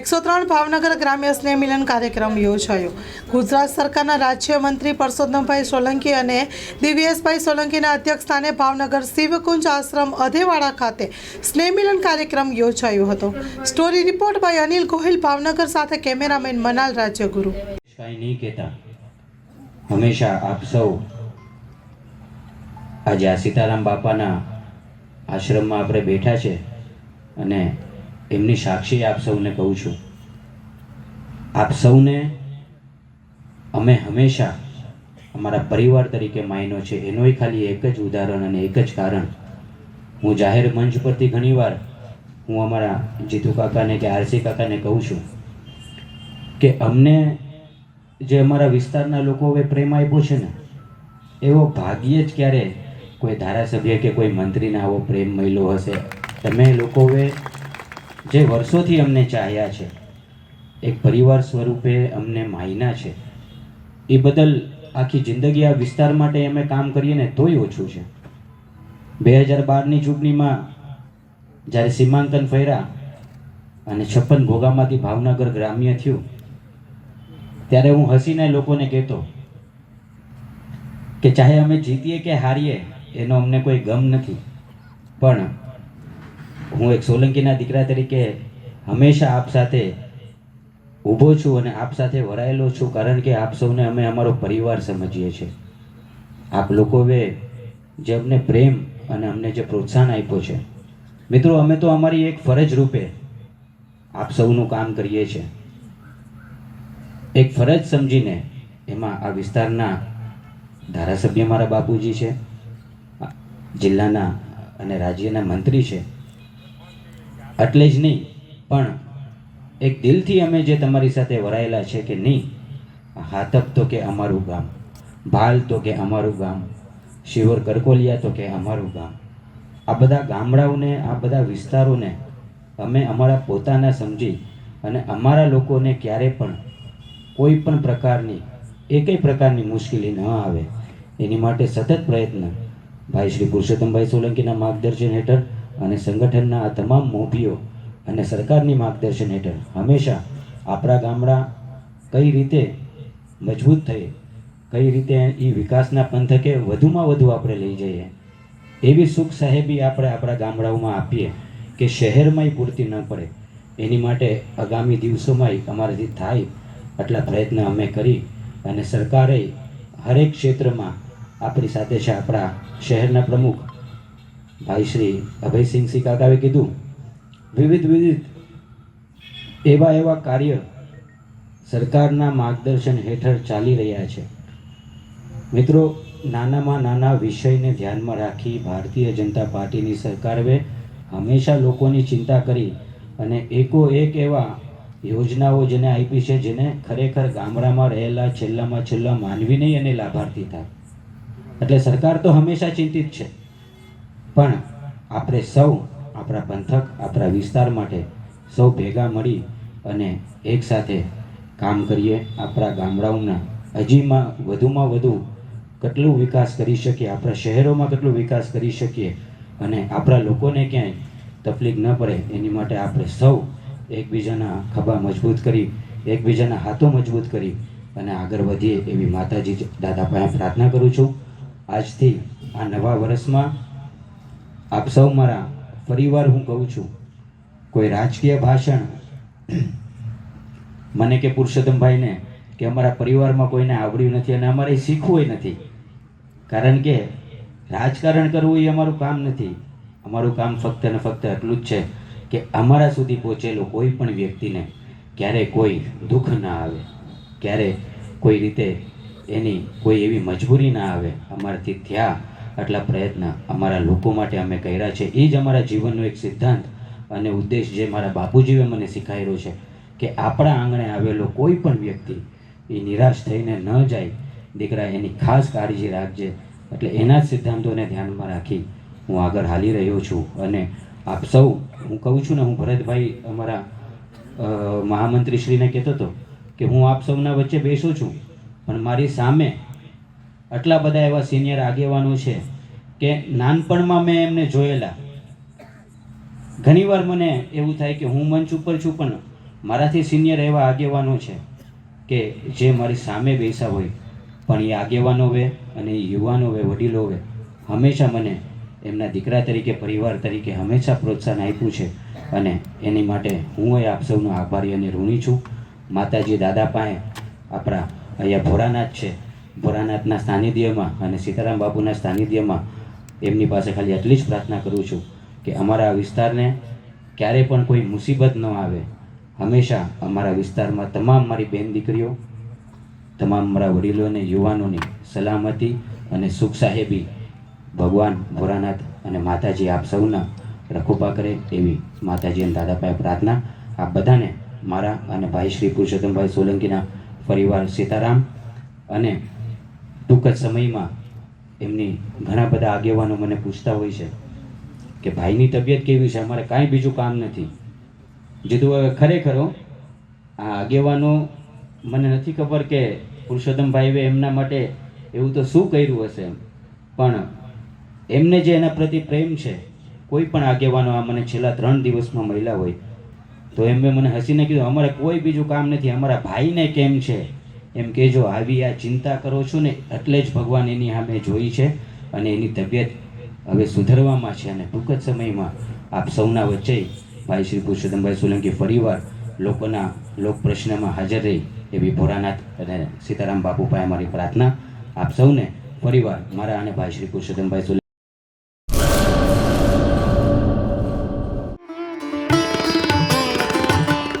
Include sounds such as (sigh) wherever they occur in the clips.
એકસો ત્રણ ભાવનગર ગ્રામ્ય સ્નેહ મિલન કાર્યક્રમ યોજાયો. ગુજરાત સરકારના રાજ્યમંત્રી પરસોત્તમભાઈ સોલંકી અને દિવ્યેશભાઈ સોલંકીના અધ્યક્ષસ્થાને ભાવનગર શિવકુંજ આશ્રમ અધેવાડા ખાતે સ્નેહ મિલન કાર્યક્રમ યોજાયો હતો. Story report by Anil Gohil, Bhavnagar સાથે કેમેરામેન મનાલ રાજ્યગુરુ. કાંઈ નહીં કહેતા. હંમેશા આપ સૌ આજે આ સીતારામ બાપાના આશ્રમમાં આપણે બેઠા છે અને એમની સાક્ષી આપ સૌને કહું છું. આપ સૌને અમે હંમેશા અમારા પરિવાર તરીકે માયનો છે. એનોય ખાલી એક જ ઉદાહરણ અને એક જ કારણ. હું જાહેર મંચ પરથી ઘણીવાર હું અમારા જીતુ કાકાને કે આરસી કાકાને કહું છું કે અમને જે અમારા વિસ્તારના લોકો હવે પ્રેમ આપ્યો છે ને, એવો ભાગ્યે જ ક્યારે કોઈ ધારાસભ્ય કે કોઈ મંત્રીને આવો પ્રેમ મળ્યો હશે. તમે લોકોએ જે વર્ષોથી અમને ચાહ્યા છે, એક પરિવાર સ્વરૂપે અમને માયના છે. એ બદલ આખી જિંદગી આ વિસ્તાર માટે અમે કામ કરીએ ને તોય ઓછું છે. બે હજાર બારની ચૂંટણીમાં જ્યારે સીમાંકન ફર્યા અને છપ્પન ઘોગામાંથી ભાવનગર ગ્રામ્ય થયું, ત્યારે હું હસીને લોકોને કહેતો કે ચાહે અમે જીતીએ કે હારીએ, એનો અમને કોઈ ગમ નથી. પણ હું એક સોલંકીના દીકરા તરીકે હંમેશા આપ સાથે ઊભો છું અને આપ સાથે વરાયેલો છું, કારણ કે આપ સૌને અમે અમારો પરિવાર સમજીએ છીએ. આપ લોકોએ જે અમને પ્રેમ અને અમને જે પ્રોત્સાહન આપ્યો છે. મિત્રો, અમે તો અમારી એક ફરજ રૂપે આપ સૌનું કામ કરીએ છીએ. એક ફરજ સમજીને એમાં આ વિસ્તારના ધારાસભ્ય મારા બાપુજી છે, જિલ્લાના અને રાજ્યના મંત્રી છે. એટલે જ નહીં. પણ એક દિલથી અમે જે તમારી સાથે વરાયેલા છે કે નહીં હાથપ તો કે અમારું ગામ, ભાલ તો કે અમારું ગામ, શિવર કરકોલિયા તો કે અમારું ગામ. આ બધા ગામડાઓને, આ બધા વિસ્તારોને અમે અમારા પોતાના સમજી અને અમારા લોકોને ક્યારે પણ કોઈ પણ પ્રકારની, એકેય પ્રકારની મુશ્કેલી ન આવે. એની માટે સતત પ્રયત્ન. ભાઈ શ્રી પુરુષોત્તમભાઈ સોલંકીના માર્ગદર્શન હેઠળ અને સંગઠનના આ તમામ મોભીઓ અને સરકારની માર્ગદર્શન હેઠળ હંમેશા આપણા ગામડા કઈ રીતે મજબૂત થઈ કઈ રીતે એ વિકાસના પંથકે વધુમાં વધુ આપણે લઈ જઈએ, એવી સુખ સાહેબી આપણે આપણા ગામડાઓમાં આપીએ કે શહેરમાંય પૂરતી ન પડે. એની માટે આગામી દિવસોમાંય અમારાથી થાય આટલા પ્રયત્ન અમે કરી અને સરકારે હરેક ક્ષેત્રમાં આપણી સાથે છે આપણા શહેરના પ્રમુખ ભાઈ શ્રી અભયસિંહ સિંહ કાકાએ કીધું, વિવિધ વિવિધ એવા એવા કાર્ય સરકારના માર્ગદર્શન હેઠળ ચાલી રહ્યા છે. મિત્રો, નાનામાં નાના વિષયને ધ્યાનમાં રાખી ભારતીય જનતા પાર્ટીની સરકારે હંમેશા લોકોની ચિંતા કરી અને એકો એક એવા યોજનાઓ જેને આપી છે, જેને ખરેખર ગામડામાં રહેલા છેલ્લામાં છેલ્લા માનવી નહીં અને લાભાર્થી થાય એટલે સરકાર તો હંમેશા ચિંતિત છે. પણ આપણે સૌ, આપણા પંથક, આપણા વિસ્તાર માટે સૌ ભેગા મળી અને એકસાથે કામ કરીએ. આપણા ગામડાઓના હજીમાં વધુમાં વધુ કેટલું વિકાસ કરી શકીએ, આપણા શહેરોમાં કેટલું વિકાસ કરી શકીએ અને આપણા લોકોને ક્યાંય તકલીફ ન પડે, એની માટે આપણે સૌ એકબીજાના ખભા મજબૂત કરી, એકબીજાના હાથો મજબૂત કરી અને આગળ વધીએ એવી માતાજી દાદા પાસે પ્રાર્થના કરું છું. આજથી આ નવા વર્ષમાં આપ સૌ મારા ફરીવાર હું કહું છું, કોઈ રાજકીય ભાષણ (clears throat) મને કે પુરુષોત્તમભાઈને કે અમારા પરિવારમાં કોઈને આવડ્યું નથી અને અમારે શીખવું નથી. કારણ કે રાજકારણ કરવું એ અમારું કામ નથી. અમારું કામ ફક્ત ને ફક્ત એટલું જ છે કે અમારા સુધી પહોંચેલો કોઈ પણ વ્યક્તિને ક્યારે કોઈ દુઃખ ના આવે, ક્યારે કોઈ રીતે એની કોઈ એવી મજબૂરી ના આવે. અમારાથી થયા આટલા પ્રયત્ન અમારા લોકો માટે અમે કર્યા છે. એ જ અમારા જીવનનો એક સિદ્ધાંત અને ઉદ્દેશ જે મારા બાપુજીએ મને શીખાયેલો છે કે આપણા આંગણે આવેલો કોઈ પણ વ્યક્તિ એ નિરાશ થઈને ન જાય. દીકરા, એની ખાસ કાળજી રાખજે. એટલે એના જ સિદ્ધાંતોને ધ્યાનમાં રાખી હું આગળ હાલી રહ્યો છું. અને આપ સૌ, હું કહું છું ને, હું ભરતભાઈ અમારા મહામંત્રીશ્રીને કહેતો હતો કે હું આપ સૌના વચ્ચે બેસું છું. પણ મારી સામે આટલા બધા એવા સિનિયર આગેવાનો છે કે નાનપણમાં મેં એમને જોયેલા. ઘણીવાર મને એવું થાય કે હું મંચ ઉપર છું, પણ મારાથી સિનિયર એવા આગેવાનો છે કે જે મારી સામે બેસા હોય. પણ એ આગેવાનો વે અને એ યુવાનો વે, વડીલો વે, હંમેશા મને એમના દીકરા તરીકે, પરિવાર તરીકે હંમેશા પ્રોત્સાહન આપ્યું છે. અને એની માટે હું એ આપ સૌનો આભારી અને ઋણી છું. માતાજી દાદા પાસે આપણા અહીંયા ભોળાનાથ છે. ભોળાનાથના સાનિધ્યમાં અને સીતારામ બાપુના સાનિધ્યમાં એમની પાસે ખાલી એટલી જ પ્રાર્થના કરું છું કે અમારા વિસ્તારને ક્યારે પણ કોઈ મુસીબત ન આવે. હંમેશા અમારા વિસ્તારમાં તમામ મારી બેન દીકરીઓ, તમામ મારા વડીલો અને યુવાનોની સલામતી અને સુખ સાહેબી ભગવાન ભોરાનાથ અને માતાજી આપ સૌના રખોપા કરે એવી માતાજી અને દાદાભાઈ પ્રાર્થના. આપ બધાને મારા અને ભાઈ શ્રી પુરુષોત્તમભાઈ સોલંકીના પરિવાર સીતારામ અને ટૂંક જ સમયમાં એમની ઘણા બધા આગેવાનો મને પૂછતા હોય છે કે ભાઈની તબિયત કેવી છે? અમારે કાંઈ બીજું કામ નથી. જીધું હવે ખરેખર આ આગેવાનો મને નથી ખબર કે પુરુષોત્તમભાઈએ એમના માટે એવું તો શું કર્યું હશે એમ. પણ એમને જે એના પ્રતિ પ્રેમ છે, કોઈ પણ આગેવાનો આ મને છેલ્લા ત્રણ દિવસમાં મળ્યા હોય, તો એમને મને હસીને કીધું, અમારે કોઈ બીજું કામ નથી. અમારા ભાઈને કેમ છે? એમ કે જો આવી આ ચિંતા કરો છો ને, એટલે જ ભગવાન એની સામે જોઈ છે અને એની તબિયત હવે સુધરવામાં છે અને ટૂંક જ સમયમાં આપ સૌના વચ્ચે ભાઈ શ્રી પુરુષોત્તમભાઈ સોલંકી ફરીવાર લોકોના લોક પ્રશ્નમાં હાજર રહી એવી ભોળાનાથ અને સીતારામ બાપુ પાસે મારી પ્રાર્થના. આપ સૌને ફરીવાર મારા અને ભાઈ શ્રી પુરુષોત્તમભાઈ સોલંકી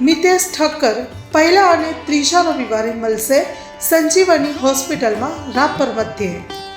મિતેશ ઠક્કર પહેલા અને ત્રીજા રવિવારે મળશે સંજીવની હોસ્પિટલમાં રાપર મધ્યે.